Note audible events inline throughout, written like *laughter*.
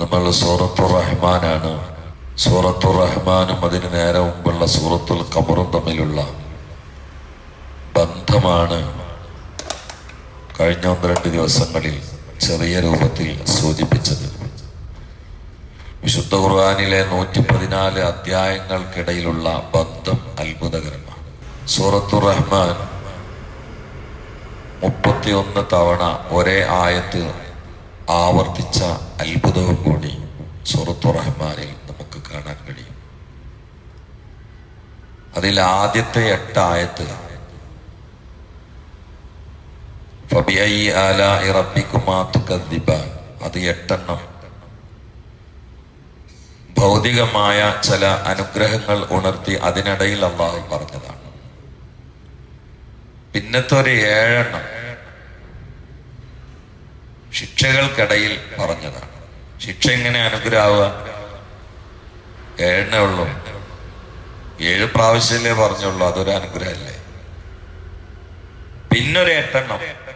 നമ്മൾ സൂറത്തു റഹ്മാനാണ് സൂറത്തു റഹ്മാനും അതിന് നേരെ മുമ്പുള്ള സൂറത്തുൽ ഖമറും തമ്മിലുള്ള ബന്ധമാണ് കഴിഞ്ഞ ഒന്ന് രണ്ട് ദിവസങ്ങളിൽ ചെറിയ രൂപത്തിൽ സൂചിപ്പിച്ചത്. വിശുദ്ധ ഖുർആാനിലെ നൂറ്റി പതിനാല് അധ്യായങ്ങൾക്കിടയിലുള്ള ബന്ധം അത്ഭുതകരമാണ്. സൂറത്തു റഹ്മാൻ മുപ്പത്തിയൊന്ന് തവണ ഒരേ ആയത്ത് ആവർത്തിച്ച അത്ഭുതവും കൂടി സുറത്തു റഹ്മാനിൽ നമുക്ക് കാണാൻ കഴിയും. അതിൽ ആദ്യത്തെ എട്ട് ആയത്ത് ഫബിഐ ആലാഇ റബ്ബിക്കുമാ തുകദ്ദിബാൻ അത് എട്ടെണ്ണം. ഭൗതികമായ ചില അനുഗ്രഹങ്ങൾ ഉണർത്തി അതിനിടയിൽ അള്ളാഹു പറഞ്ഞതാണ്. പിന്നത്തെ ഒരു ഏഴെണ്ണം. ശിക്ഷകൾക്കിടയിൽ പറഞ്ഞതാണ്. ശിക്ഷ എങ്ങനെ അനുഗ്രഹമാവുക? ഏഴെണ്ണേ ഉള്ളൂ. ഏഴ് പ്രാവശ്യമല്ലേ പറഞ്ഞുള്ളൂ അതൊരു അനുഗ്രഹമല്ലേ? പിന്നൊരു എട്ടെണ്ണം.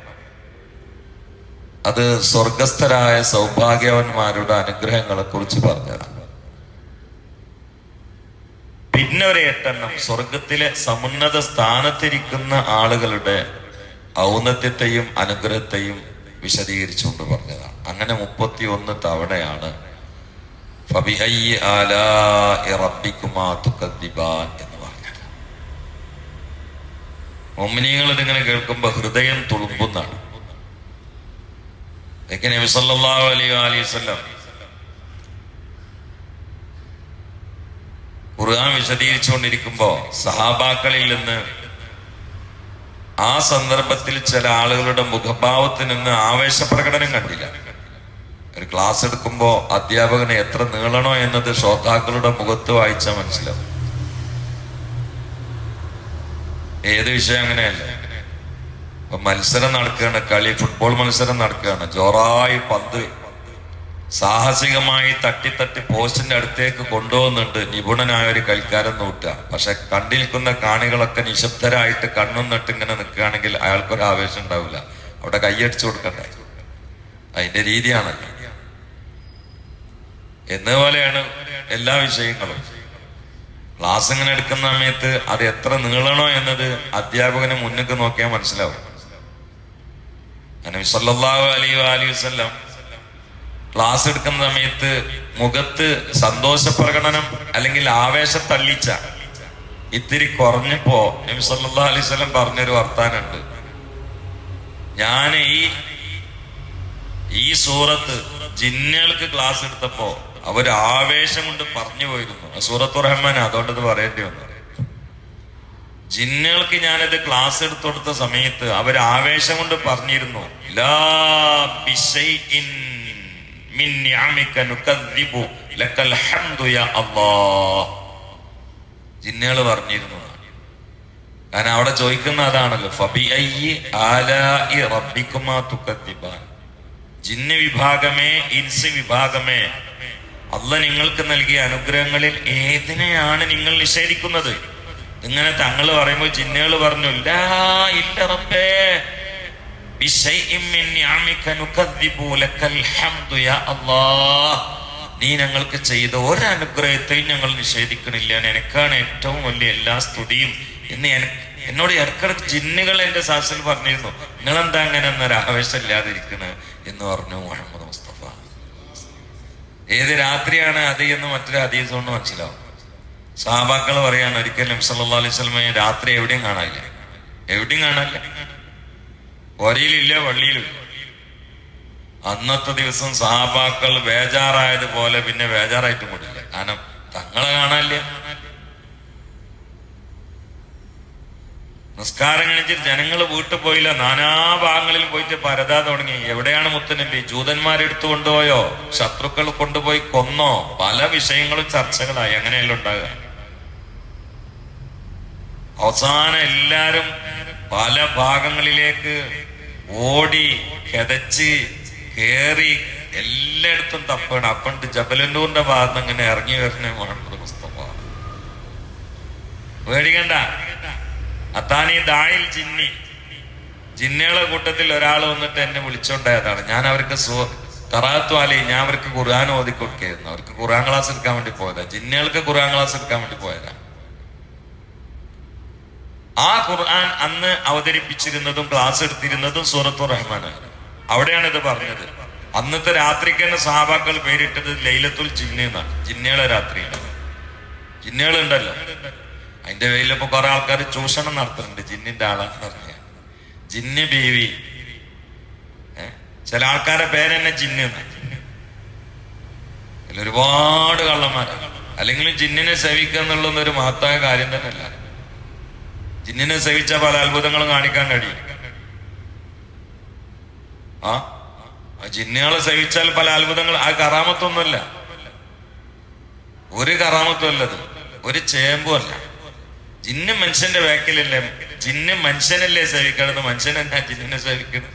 അത് സ്വർഗസ്ഥരായ സൗഭാഗ്യവന്മാരുടെ അനുഗ്രഹങ്ങളെ കുറിച്ച് പറഞ്ഞതാണ്. പിന്നെ എട്ടെണ്ണം. സ്വർഗത്തിലെ സമുന്നത സ്ഥാനത്തിരിക്കുന്ന ആളുകളുടെ ഔന്നത്യത്തെയും അനുഗ്രഹത്തെയും വിശദീകരിച്ചുകൊണ്ട് പറഞ്ഞതാണ് അങ്ങനെ മുപ്പത്തി ഒന്ന് തവണയാണ് എന്ന് പറഞ്ഞത്. മൊമിനിയങ്ങൾ ഇതിങ്ങനെ കേൾക്കുമ്പോ ഹൃദയം തുളുമ്പുന്നാണ്. എങ്ങനെ നബി സല്ലല്ലാഹു അലൈഹി അലൈഹി വസല്ലം ഖുർആൻ വിശദീകരിച്ചുകൊണ്ടിരിക്കുമ്പോ സഹാബാക്കളിൽ നിന്ന് ആ സന്ദർഭത്തിൽ ചില ആളുകളുടെ മുഖഭാവത്തിൽ നിന്ന് ആവേശപ്രകടനം കണ്ടില്ല. ഒരു ക്ലാസ് എടുക്കുമ്പോൾ അധ്യാപകന് എത്ര നീളണോ എന്നത് ശ്രോതാക്കളുടെ മുഖത്ത് വായിച്ചാൽ മനസ്സിലാവും. ഏത് വിഷയം അങ്ങനെയല്ല. ഇപ്പൊ മത്സരം നടക്കുകയാണ് കളി ഫുട്ബോൾ മത്സരം നടക്കുകയാണ്. ജോറായി പന്ത് സാഹസികമായി തട്ടി തട്ടി പോസ്റ്റിന്റെ അടുത്തേക്ക് കൊണ്ടുപോകുന്നുണ്ട് നിപുണനായ ഒരു കളിക്കാരൻ നോട്ടുക പക്ഷെ കണ്ടിരിക്കുന്ന കാണികളൊക്കെ നിശബ്ദരായിട്ട് കണ്ണും നട്ട് ഇങ്ങനെ നിൽക്കുകയാണെങ്കിൽ അയാൾക്കൊരു ആവേശം ഉണ്ടാവില്ല. അവിടെ കൈയടിച്ചു കൊടുക്കണ്ടേ? അതിന്റെ രീതിയാണല്ലോ. എന്നപോലെയാണ് എല്ലാ വിഷയങ്ങളും. ക്ലാസ് ഇങ്ങനെ എടുക്കുന്ന സമയത്ത് അത് എത്ര നീളണോ എന്നത് അധ്യാപകന് മുന്നിക്ക് നോക്കിയാൽ മനസ്സിലാവും. അലൈഹി അലൈഹി വസല്ലം ക്ലാസ് എടുക്കുന്ന സമയത്ത് മുഖത്ത് സന്തോഷ പ്രകടനം അല്ലെങ്കിൽ ആവേശ തള്ളിച്ച ഇത്തിരി കുറഞ്ഞപ്പോ നബി സല്ലല്ലാഹു അലൈഹി പറഞ്ഞൊരു വർത്താനുണ്ട് ഞാൻ ഈ ഈ സൂറത്ത് ജിന്നുകൾക്ക് ക്ലാസ് എടുത്തപ്പോ അവർ ആവേശം കൊണ്ട് പറഞ്ഞു പോയിരുന്നു. സൂറത്ത് റഹ്മാൻ അതുകൊണ്ടത് പറയേണ്ടി വന്നു. ജിന്നുകൾക്ക് ഞാനിത് ക്ലാസ് എടുത്തു കൊടുത്ത സമയത്ത് അവർ ആവേശം കൊണ്ട് പറഞ്ഞിരുന്നു ലാ ജിന്നുകൾ പറഞ്ഞിരുന്നു. കാരണം അവിടെ ചോദിക്കുന്ന അതാണല്ലോ ഫബി ജിന്ന് വിഭാഗമേ ഇൻസ് വിഭാഗമേ. അല്ല നിങ്ങൾക്ക് നൽകിയ അനുഗ്രഹങ്ങളിൽ ഏതിനെയാണ് നിങ്ങൾ നിഷേധിക്കുന്നത്? ഇങ്ങനെ തങ്ങൾ പറയുമ്പോൾ ജിന്നുകൾ പറഞ്ഞു ഇല്ല ഇല്ല റബ്ബേ. നീ ഞങ്ങൾക്ക് ചെയ്ത ഒരു അനുഗ്രഹത്തെയും ഞങ്ങൾ നിഷേധിക്കണില്ല. എനിക്കാണ് ഏറ്റവും വലിയ എല്ലാ സ്തുതിയും എന്ന് എന്നോട് ഇടക്കിടക്ക് ജിന്നുകൾ എന്റെ സാസിൽ പറഞ്ഞിരുന്നു. നിങ്ങൾ എന്താ അങ്ങനെ എന്നൊരു ആവേശം ഇല്ലാതിരിക്കുന്നത് എന്ന് പറഞ്ഞു മുഹമ്മദ് മുസ്തഫ. ഏത് രാത്രിയാണ് അത് എന്ന് മറ്റൊരു ഹദീസ് കൊണ്ട് മനസ്സിലാവും. സാബാക്കൾ പറയാണ് ഒരിക്കലും സല്ലാ അലൈഹി സ്വലമയെ രാത്രി എവിടെയും കാണാനില്ല. എവിടെയും കാണാനില്ല. ഒരയിലില്ല വള്ളിയിലും. അന്നത്തെ ദിവസം സഹാബാക്കൾ ബേജാറായതുപോലെ പിന്നെ ബേജാറായിട്ട് കൂടില്ല. കാരണം തങ്ങളെ കാണാനില്ല. നിസ്കാരം കഴിച്ചിട്ട് ജനങ്ങൾ വീട്ടിൽ പോയില്ല. നാനാ ഭാഗങ്ങളിൽ പോയിട്ട് പരതാ തുടങ്ങി. എവിടെയാണ് മുത്തനബി? ജൂതന്മാരെടുത്തു കൊണ്ടുപോയോ? ശത്രുക്കൾ കൊണ്ടുപോയി കൊന്നോ? പല വിഷയങ്ങളും ചർച്ചകളായി. അങ്ങനെയല്ല ഉണ്ടാകുക അവസാനം എല്ലാരും പല ഭാഗങ്ങളിലേക്ക് ഓടി കിതച്ച് കേറി എല്ലായിടത്തും തപ്പാണ് അപ്പണ്ട് ജബലന്നൂറിന്റെ ഭാഗത്ത് അങ്ങനെ ഇറങ്ങി വരണേ മുഹമ്മദ് മുസ്തഫ. പേടിക്കണ്ട. അത്താനീ ദായിൽ ജിന്നി. ജിന്നയുടെ കൂട്ടത്തിൽ ഒരാൾ വന്നിട്ട് എന്നെ വിളിച്ചോണ്ടായതാണ്. ഞാൻ അവർക്ക് കറാത്തു അലി ഞാൻ അവർക്ക് ഖുർആൻ ഓതിക്കൊടുക്കായിരുന്നു. അവർക്ക് ഖുർആൻ ക്ലാസ് എടുക്കാൻ വേണ്ടി പോയതാ. ജിന്നുകൾക്ക് ഖുർആൻ ക്ലാസ് എടുക്കാൻ വേണ്ടി പോയതാ. ആ ഖുർആൻ അന്ന് അവതരിപ്പിച്ചിരുന്നതും ക്ലാസ് എടുത്തിരുന്നതും സൂറത്തു റഹ്മാനാണ് അവിടെയാണ് ഇത് പറഞ്ഞത്. അന്നത്തെ രാത്രിക്ക് തന്നെ സഹാബാക്കൾ പേരിട്ടത് ലൈലത്തുൽ ജിന്ന എന്നാണ്. രാത്രി രാത്രിയാണ്. ജിന്നുകൾ ഉണ്ടല്ലോ. അതിന്റെ പേരിലിപ്പോ കുറെ ആൾക്കാർ ചൂഷണം നടത്തുന്നുണ്ട്. ജിന്നിന്റെ ആളാന്ന് പറഞ്ഞ ജിന്ന് ബേവി? ചില ആൾക്കാരുടെ പേരെന്നെ ജിന്ന്. ഇതിൽ ഒരുപാട് കള്ളന്മാരാണ്. അല്ലെങ്കിൽ ജിന്നിനെ സേവിക്കുക എന്നുള്ളത് ഒരു മഹത്തായ കാര്യം തന്നെയല്ല. ജിന്നിനെ സേവിച്ച പല അത്ഭുതങ്ങളും കാണിക്കാൻ കഴിയും. ആ? ജിന്നുകളെ സേവിച്ചാൽ പല അത്ഭുതങ്ങൾ ആ കറാമത്തൊന്നുമല്ല. ഒരു കറാമത്തും അല്ലത് ഒരു ചേമ്പും അല്ല ജിന്ന് മനുഷ്യന്റെ വേക്കലല്ലേ ജിന്ന് മനുഷ്യനല്ലേ സേവിക്കണത് മനുഷ്യൻ എന്നാ ജിന്നിനെ സേവിക്കുന്നത്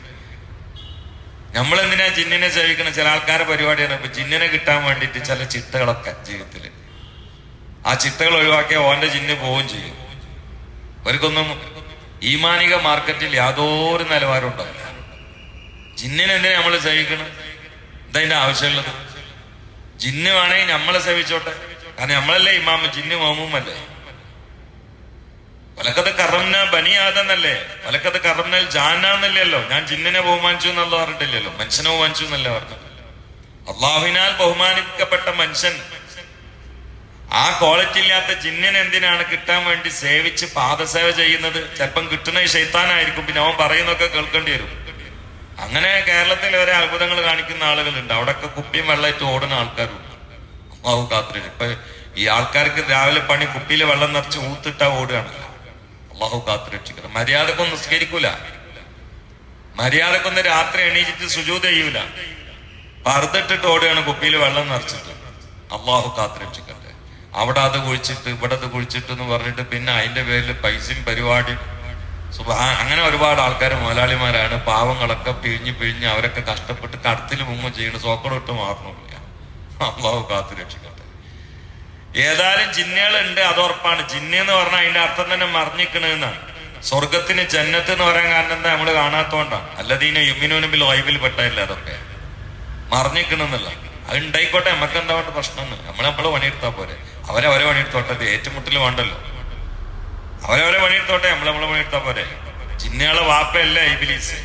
നമ്മളെന്തിനാ ജിന്നിനെ സേവിക്കണം ചില ആൾക്കാരെ പരിപാടിയാണ്. ഇപ്പൊ ജിന്നിനെ കിട്ടാൻ വേണ്ടിയിട്ട് ചില ചിട്ടകളൊക്കെ ജീവിതത്തിൽ ആ ചിട്ടകൾ ഒഴിവാക്കിയാൽ ഓന്റെ ജിന്ന് പോവുകയും ചെയ്യും. അവർക്കൊന്നും ഈമാനിക മാർക്കറ്റിൽ യാതൊരു നിലവാരം ഉണ്ടാവില്ല. ജിന്നിനെ എന്തിനാ നമ്മൾ സേവിക്കണം എന്തതിന്റെ ആവശ്യമുള്ളത്. ജിന്ന് വേണമെങ്കിൽ നമ്മളെ സേവിച്ചോട്ടെ. കാരണം നമ്മളല്ലേ ഇമാമ ജിന്ന് മോമുമല്ലേ വലക്കത് കറംന ബനിയാതെന്നല്ലേ വലക്കത് കറംനൽ ജാനാന്നല്ലല്ലോ ഞാൻ ജിന്നിനെ ബഹുമാനിച്ചു എന്നുള്ള പറഞ്ഞിട്ടില്ലല്ലോ. മനുഷ്യനെ ബഹുമാനിച്ചു എന്നല്ലേ പറഞ്ഞത്. അള്ളാഹുവിനാൽ ബഹുമാനിക്കപ്പെട്ട മനുഷ്യൻ ആ ക്വാളിറ്റി ഇല്ലാത്ത ജിന്നിന് എന്തിനാണ് കിട്ടാൻ വേണ്ടി സേവിച്ച് പാദസേവ ചെയ്യുന്നത്? ചിലപ്പം കിട്ടുന്ന ഈ ശൈത്താനായിരിക്കും. പിന്നെ അവൻ പറയുന്നൊക്കെ കേൾക്കേണ്ടി വരും. അങ്ങനെ കേരളത്തിൽ വരെ അത്ഭുതങ്ങൾ കാണിക്കുന്ന ആളുകളുണ്ട്. അവിടെയൊക്കെ കുപ്പിയും വെള്ളമായിട്ട് ഓടുന്ന ആൾക്കാരുണ്ട്. അമ്മാവ് കാത്തിരി ഇപ്പൊ ഈ ആൾക്കാർക്ക് രാവിലെ പണി കുപ്പിയിൽ വെള്ളം നിറച്ച് ഊത്തിട്ടാ ഓടുകയാണല്ലോ അള്ളാഹു കാത്തുരക്ഷിക്കണം. മര്യാദക്കൊന്നും നിസ്കരിക്കൂല. മര്യാദക്കൊന്ന് രാത്രി എണീച്ചിട്ട് സുജൂത് ചെയ്യൂല. പറുതിട്ടിട്ട് ഓടുകയാണ് കുപ്പിയിൽ വെള്ളം നിറച്ചിട്ട്. അള്ളാഹു കാത്തുരക്ഷിക്കട്ടെ അവിടെ അത് കുഴിച്ചിട്ട് ഇവിടെ അത് കുഴിച്ചിട്ട് എന്ന് പറഞ്ഞിട്ട് പിന്നെ അതിന്റെ പേരിൽ പൈസയും പരിപാടിയും. അങ്ങനെ ഒരുപാട് ആൾക്കാർ മുതലാളിമാരാണ്. പാവങ്ങളൊക്കെ പിഴിഞ്ഞ് പിഴിഞ്ഞ് അവരൊക്കെ കഷ്ടപ്പെട്ട് കടത്തിൽ മുങ്ങും ചെയ്യണം സോക്കടൊട്ട് മാറണമില്ല അള്ളാഹു കാത്തു രക്ഷിക്കട്ടെ. ഏതായാലും ജിന്നുകളുണ്ട് അത് ഉറപ്പാണ്. ജിന്ന് എന്ന് പറഞ്ഞാൽ അതിന്റെ അർത്ഥം തന്നെ മറിഞ്ഞിക്കണെന്നാണ് സ്വർഗത്തിന് ജന്നത്ത് എന്ന് പറയാൻ കാരണം എന്താ നമ്മൾ കാണാത്തോണ്ടാണ് അല്ലതീന യുമിനോനുമ്പിൽ വൈബിൽ പെട്ടതല്ല അതൊക്കെ. മറിഞ്ഞിക്കണമെന്നല്ല അത് ഉണ്ടായിക്കോട്ടെ നമുക്ക് എന്താ പ്രശ്നം നമ്മൾ നമ്മളെ പണിയെടുത്താ പോരെ. അവരവരെ പണിയെടുത്തോട്ടെ ഏറ്റുമുട്ടൽ വേണ്ടല്ലോ. അവരവരെ പണിയെടുത്തോട്ടെ നമ്മളെ നമ്മളെ പണിയെടുത്താ പോരെ. ജിന്നുകളെ വാപ്പയല്ലേ ഇബിലീസ്.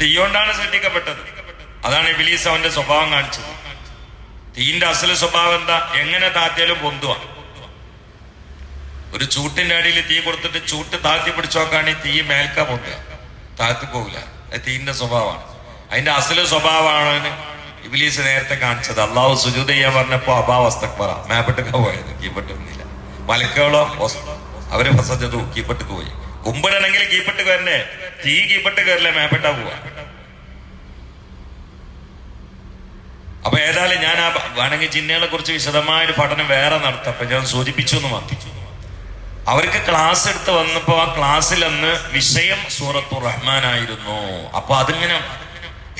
തീയോണ്ടാണ് സൃഷ്ടിക്കപ്പെട്ടത് അതാണ് ഇബിലീസ് അവന്റെ സ്വഭാവം കാണിച്ചത്. തീന്റെ അസൽ സ്വഭാവം എന്താ? എങ്ങനെ താത്തിയാലും പൊന്തുക ഒരു ചൂട്ടിന്റെ അടിയിൽ തീ കൊടുത്തിട്ട് ചൂട്ട് താത്തി പിടിച്ചു നോക്കുകയാണെങ്കിൽ തീ മേൽക്ക പൊന്തുക. താത്തി പോകില്ല തീന്റെ സ്വഭാവമാണ്. അതിന്റെ അസൽ സ്വഭാവമാണ് ഇബിലീസ് നേരത്തെ കാണിച്ചത്. അള്ളാഹു സുജൂത് ചെയ്യാൻ പറഞ്ഞപ്പോ അഭാവസ്ഥക്ക് പറ. മേപ്പെട്ടൊക്കെ പോയത്. കീപ്പട്ടൊന്നുമില്ല മലക്കുകളോ? അവർ ഫസജതു കീപ്പെട്ട് പോയി. കുമ്പിടണെങ്കിൽ കീപ്പട്ട് കയറണ്ടേ തീ കീപ്പട്ട് കയറില്ല മേപ്പെട്ടാ പോവാ. അപ്പൊ ഏതായാലും ഞാൻ ആ വേണമെങ്കിൽ ജിന്നകളെ കുറിച്ച് വിശദമായ ഒരു പഠനം വേറെ നടത്താം. അപ്പൊ ഞാൻ സൂചിപ്പിച്ചു എന്ന് മാത്രം. അവർക്ക് ക്ലാസ് എടുത്ത് വന്നപ്പോ ആ ക്ലാസ്സിൽ അന്ന് വിഷയം സൂറത്തു റഹ്മാനായിരുന്നു അപ്പൊ അതിങ്ങനെ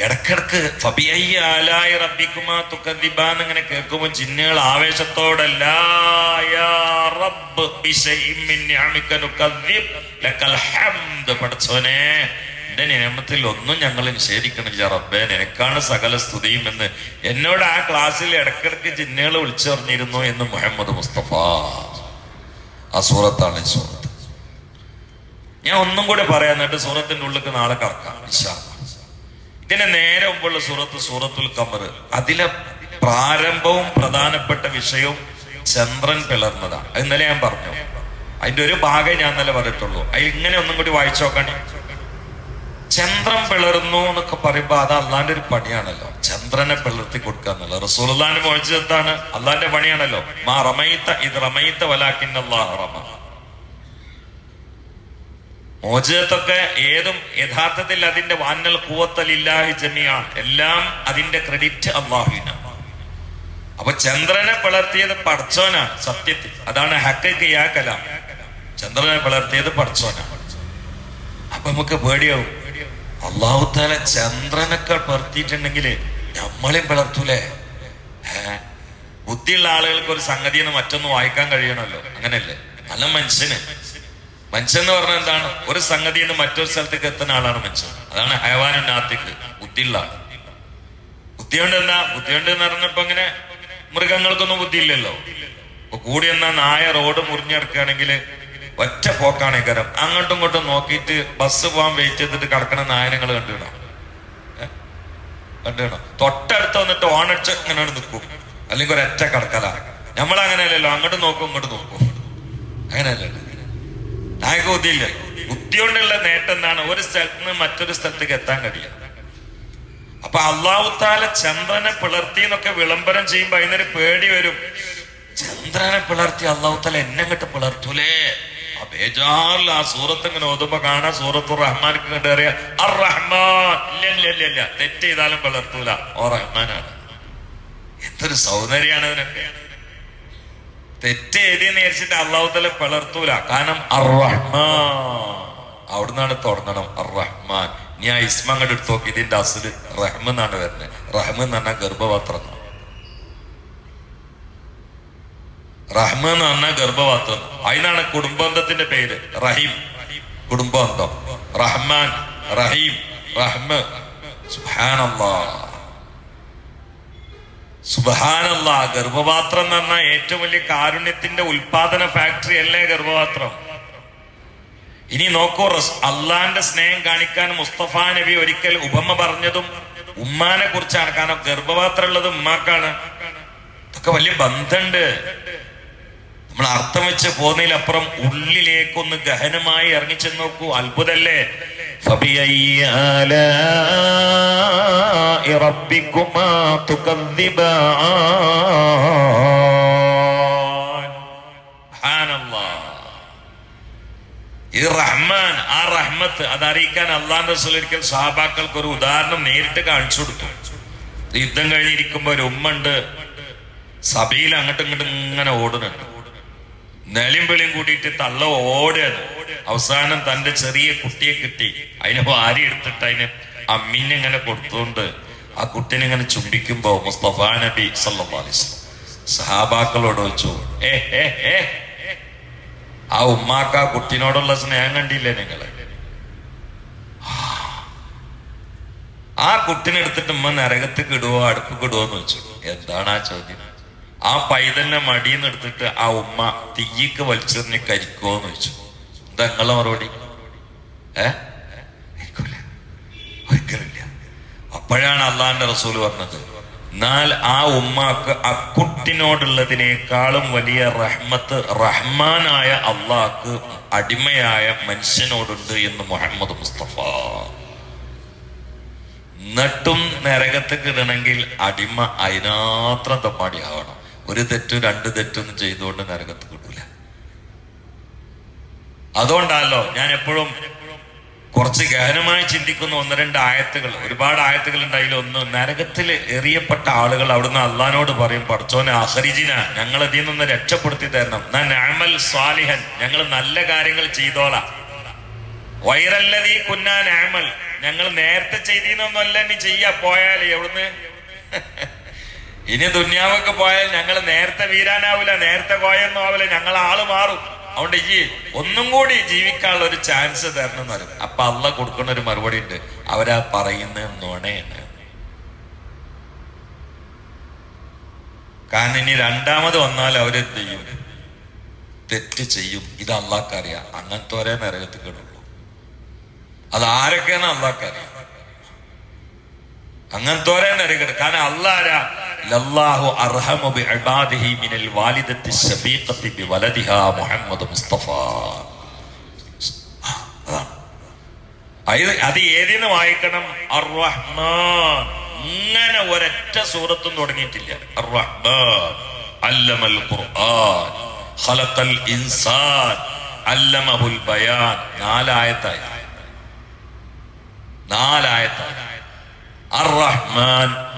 ഇടക്കിടക്ക് ഫബിയായി ആലായി റബ്ബിക്കുമാ തുകദ്ദിബാൻ ഇങ്ങനെ കേൾക്കുമ്പോൾ ജിന്നുകൾ ആവേശത്തോടല്ല പടച്ചോനെ എന്റെ നിയമത്തിൽ ഒന്നും ഞങ്ങൾ നിഷേധിക്കണില്ല റബ്ബേ നിനക്കാണ് സകല സ്തുതിയും എന്ന്. എന്നോട് ആ ക്ലാസ്സിൽ ഇടക്കിടക്ക് ജിന്നുകൾ വിളിച്ചറിഞ്ഞിരുന്നു എന്ന് മുഹമ്മദ് മുസ്തഫ. ആ സൂറത്താണ് സൂറത്ത്. ഞാൻ ഒന്നും കൂടെ പറയാം എന്നിട്ട് സൂറത്തിന്റെ ഉള്ളിൽ നാളെ കറക്കാം. ഇതിന് നേരെ മുമ്പുള്ള സൂറത്ത് സൂറത്തുൽ കമർ അതിലെ പ്രാരംഭവും പ്രധാനപ്പെട്ട വിഷയവും ചന്ദ്രൻ പിളർന്നതാണ്. അത് ഇന്നലെ ഞാൻ പറഞ്ഞു. അതിന്റെ ഒരു ഭാഗം ഞാൻ ഇന്നലെ പറഞ്ഞിട്ടുള്ളൂ. അത് ഇങ്ങനെ ഒന്നും കൂടി വായിച്ചു നോക്കണേ. ചന്ദ്രൻ പിളർന്നു എന്നൊക്കെ പറയുമ്പോ അത് അള്ളാന്റെ ഒരു പണിയാണല്ലോ. ചന്ദ്രനെ പിളർത്തി കൊടുക്കുക എന്നുള്ളത്. റസൂൽ മോചിത് എന്താണ്? അള്ളാന്റെ പണിയാണല്ലോ. മാ റമയിത്ത ഇത് റമയിത്ത വലാക്കിൻ അള്ളാഹ് റമ. മോചിതത്തൊക്കെ ഏതും യഥാർത്ഥത്തിൽ അതിന്റെ വാന്നൽ കൂവത്തലില്ലാഹി ജമിയ എല്ലാം അതിന്റെ ക്രെഡിറ്റ് അള്ളാഹുവിനാണ് അപ്പൊ ചന്ദ്രനെ പിളർത്തിയത് പടച്ചോനാണ് സത്യത്തിൽ. അതാണ് ഹക്കയ്ക്ക് യാ കലാം. ചന്ദ്രനെ പിളർത്തിയത് പടച്ചോനാണ് അപ്പൊ നമുക്ക് പേടിയാവും. അള്ളാഹു താല ചന്ദ്രനൊക്കെ പിളർത്തിയിട്ടുണ്ടെങ്കിൽ നമ്മളെയും പിളർത്തൂലേ? ബുദ്ധിയുള്ള ആളുകൾക്ക് ഒരു സംഗതിയെന്ന് മറ്റൊന്ന് വായിക്കാൻ കഴിയണമല്ലോ. അങ്ങനെയല്ലേ നല്ല മനുഷ്യന്. മനുഷ്യൻ എന്ന് പറഞ്ഞാൽ എന്താണ്? ഒരു സംഗതി നിന്ന് മറ്റൊരു സ്ഥലത്തേക്ക് എത്തുന്ന ആളാണ് മനുഷ്യൻ. അതാണ് ഹയവാനുനാത്തിക്ക് ബുദ്ധിയുള്ള ബുദ്ധി ബുദ്ധിയുണ്ട് എന്താ ബുദ്ധിയുണ്ട് എന്ന് പറഞ്ഞപ്പോ ഇങ്ങനെ മൃഗങ്ങൾക്കൊന്നും ബുദ്ധിയില്ലല്ലോ. ഇപ്പൊ കൂടി എന്നാ നായ റോഡ് മുറിഞ്ഞെടുക്കുകയാണെങ്കിൽ ഒറ്റ പോക്കാണ് കരം അങ്ങോട്ടും ഇങ്ങോട്ടും നോക്കിയിട്ട് ബസ് പോകാൻ വെയിറ്റ് ചെയ്തിട്ട് കിടക്കണ നായനങ്ങൾ കണ്ടിടണം കണ്ടിടണം തൊട്ടടുത്ത് വന്നിട്ട് ഓണടിച്ച് ഇങ്ങനെ നിൽക്കും. അല്ലെങ്കിൽ ഒരൊറ്റ കിടക്കല. നമ്മളങ്ങനെയല്ലല്ലോ. അങ്ങോട്ട് നോക്കും ഇങ്ങോട്ട് നോക്കും. അങ്ങനെയല്ലല്ലോ. ബുദ്ധിയില്ല ബുദ്ധി കൊണ്ടുള്ള നേട്ടം എന്താണ് ഒരു സ്ഥലത്ത് നിന്ന് മറ്റൊരു സ്ഥലത്തേക്ക് എത്താൻ കഴിയും അപ്പൊ അള്ളാഹുത്താല ചന്ദ്രനെ പിളർത്തി എന്നൊക്കെ വിളംബരം ചെയ്യുമ്പോ അതിനൊരു പേടി വരും. ചന്ദ്രനെ പിളർത്തി അള്ളാഹുത്താല എന്നെ കിട്ട് പിളർത്തൂലേ? ആ ബേജാറിൽ ആ സൂറത്ത് ഇങ്ങനെ ഓതുമ്പോ കാണാൻ സൂറത്തു റഹ്മാൻക്ക് കണ്ട് അർ റഹ്മാൻ ഇല്ല ഇല്ല ഇല്ല ഇല്ല. തെറ്റ് ചെയ്താലും പിളർത്തൂല. ഓ റഹ്മാനാണ്. എന്തൊരു സൗന്ദര്യാണ് ഇതിനൊക്കെ തെറ്റ് എഴുതിയെന്ന് വിചാരിച്ചിട്ട് അള്ളാഹുത്തല പിളർത്തൂല. കാരണം അറഹ്മാൻ റഹ്മാൻ അവിടുന്നാണ് തുടങ്ങണം അറഹ്മാൻ റഹ്മാൻ നീ ആ ഇസ്മ അങ്ങോട്ട് എടുത്ത് നോക്കി. ഇതിന്റെ അസുൽ റഹ്മ എന്നാണ് വരുന്നത്. റഹ്മ എന്ന് പറഞ്ഞാൽ ഗർഭപാത്രം. റഹ്മ എന്ന് പറഞ്ഞാൽ ഗർഭപാത്രം. അതിനാണ് കുടുംബന്ധത്തിന്റെ പേര്. റഹീം. കുടുംബന്ധം റഹ്മാൻ. റഹീം. റഹ്മ. സുബ്ഹാനല്ലാ. സുബാനല്ല ഗർഭപാത്രം എന്ന് പറഞ്ഞാൽ ഏറ്റവും വലിയ കാരുണ്യത്തിന്റെ ഉൽപാദന ഫാക്ടറി അല്ലേ ഗർഭപാത്രം? ഇനി നോക്കൂ റസ് അള്ളാന്റെ സ്നേഹം കാണിക്കാൻ മുസ്തഫ നബി ഒരിക്കൽ ഉപമ പറഞ്ഞതും ഉമ്മാനെ കുറിച്ചാണ്. കാരണം ഗർഭപാത്രം ഉള്ളത് ഉമ്മാക്കാണ്. ഇതൊക്കെ വലിയ ബന്ധമുണ്ട്. നമ്മൾ അർത്ഥം വെച്ച് പോകുന്നതിലപ്പുറം ഉള്ളിലേക്കൊന്ന് ഗഹനമായി ഇറങ്ങിച്ചെന്ന് നോക്കൂ. അത്ഭുതല്ലേ فبأي آلاء ربكما تكذبان سبحان الله ഈ റഹ്മാൻ ആ റഹ്മത്ത് അത് അറിയിക്കാൻ അള്ളാന്റെ റസൂൽ ഒരിക്കൽ സഹാബാക്കൾക്ക് ഒരു ഉദാഹരണം നേരിട്ട് കാണിച്ചു കൊടുത്തു യുദ്ധം കഴിഞ്ഞിരിക്കുമ്പോ ഒരു ഉമ്മ ഉണ്ട് സഭയിൽ അങ്ങോട്ടും ഇങ്ങോട്ടും ഇങ്ങനെ ഓടുന്നുണ്ട് നെലിയും കൂട്ടിയിട്ട് തള്ള ഓടുകയാണ്. അവസാനം തന്റെ ചെറിയ കുട്ടിയെ കിട്ടി. അതിനെ വാരി എടുത്തിട്ട് അതിനെ അമ്മീനെ ഇങ്ങനെ കൊടുത്തുകൊണ്ട് ആ കുട്ടിനെ ഇങ്ങനെ ചുംബിക്കുമ്പോ മുസ്തഫ നബി സല്ലി സഹാബാക്കളോട് വെച്ചു ആ ഉമ്മാക്ക ആ കുട്ടിനോടുള്ള സ്നേഹം കണ്ടില്ലേ നിങ്ങൾ? ആ കുട്ടിനെ എടുത്തിട്ട് ഉമ്മ നരകത്തേക്ക് ഇടുവോ അടുപ്പ് ഇടുവോ എന്ന് വെച്ചു എന്താണ് ആ ചോദ്യം? ആ പൈതലിനെ മടിയിൽ നിന്നെടുത്തിട്ട് ആ ഉമ്മ തീയ്ക്ക് വലിച്ചെറിഞ്ഞ് കരിക്കോന്ന് ചോദിച്ചു എന്താ നിങ്ങളെ മറുപടി? ഏ? അപ്പോഴാണ് അള്ളാന്റെ റസൂൽ പറഞ്ഞത് എന്നാൽ ആ ഉമ്മാക്ക് കുട്ടിനോടുള്ളതിനേക്കാളും വലിയ റഹ്മത്ത് റഹ്മാനായ അള്ളാഹ്ക്ക് അടിമയായ മനുഷ്യനോടുണ്ട് എന്ന് മുഹമ്മദ് മുസ്തഫ. എന്നിട്ടും നരകത്തേക്ക് ഇടണമെങ്കിൽ അടിമ അതിനാത്രം തമ്മാടിയാവണം ഒരു തെറ്റും രണ്ട് തെറ്റൊന്നും ചെയ്തുകൊണ്ട് നരകത്ത് കിട്ടൂല അതുകൊണ്ടല്ലോ ഞാൻ എപ്പോഴും കുറച്ച് ഗഹനമായി ചിന്തിക്കുന്ന ഒന്ന് രണ്ട് ആയത്തുകൾ. ഒരുപാട് ആയത്തുകൾ ഉണ്ടായാലും ഒന്ന് നരകത്തിൽ എറിയപ്പെട്ട ആളുകൾ അവിടുന്ന് അള്ളഹാനോട് പറയും പഠിച്ചോനെ അഹരിജിന ഞങ്ങൾ ഇതിൽ നിന്ന് രക്ഷപ്പെടുത്തി തരണം. നാമൽ സ്വാലിഹൻ ഞങ്ങൾ നല്ല കാര്യങ്ങൾ ചെയ്തോളാം. വൈറല്ലതീ കുന്നാൻ ആമൽ ഞങ്ങൾ നേരത്തെ ചെയ്തിന്നൊന്നല്ല ഇനി ചെയ്യാ. പോയാലേ എവിടുന്ന്? *laughs* ഇനി ദുന്യാവൊക്കെ പോയാൽ ഞങ്ങൾ നേരത്തെ വീരാനാവില്ല നേരത്തെ പോയെന്നും ആവില്ല ഞങ്ങൾ ആൾ മാറും. അതുകൊണ്ട് ഈ ഒന്നും കൂടി ജീവിക്കാനുള്ള ഒരു ചാൻസ് തരണം എന്ന് പറയും. അപ്പൊ അല്ല കൊടുക്കുന്ന ഒരു മറുപടി ഉണ്ട്. അവരാ പറയുന്ന നുണയാണ്. കാരണം ഇനി രണ്ടാമത് വന്നാൽ അവരെന്ത് ചെയ്യും? തെറ്റ് ചെയ്യും. ഇത് അള്ളാഹ്ക്കറിയാം അങ്ങനത്തെ ഒരേ നരകത്തിൽ കിടുള്ളൂ അത് ആരൊക്കെയാണ് അള്ളാഹ്ക്കറിയാം അങ്ങനത്തെ ഒരേ നരകത്ത് കാരണം അള്ളാരാ? ലല്ലാഹു അർഹമു ബിഇബാദിഹി മിനൽ വാലിദത്തി ശഫീഖത്തി ബിവലദിഹാ മുഹമ്മദ് മുസ്തഫ. അതാണ്. അത് ഏതിന് വായിക്കണം? അർറഹ്മാൻ. ഇങ്ങനെ ഒരൊറ്റ സൂറത്തും തുടങ്ങിയിട്ടില്ല അർറഹ്മാൻ. അല്ലമൽ ഖുർആൻ. ഖലഖൽ ഇൻസാൻ. അല്ലമഹുൽ ബയാൻ. നാലായത്തായി. നാലായത്തായി. അർറഹ്മാൻ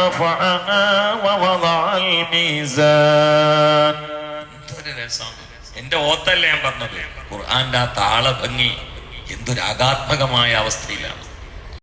رفعها ووضع الميزان എന്തൊരു രസമാണ് എന്റെ ഓത്തല്ല ഞാൻ പറഞ്ഞത് ഖുർആന്റെ ആ താള ഭംഗി എന്തൊരു ആഘാത്മകമായ അവസ്ഥയിലാണ്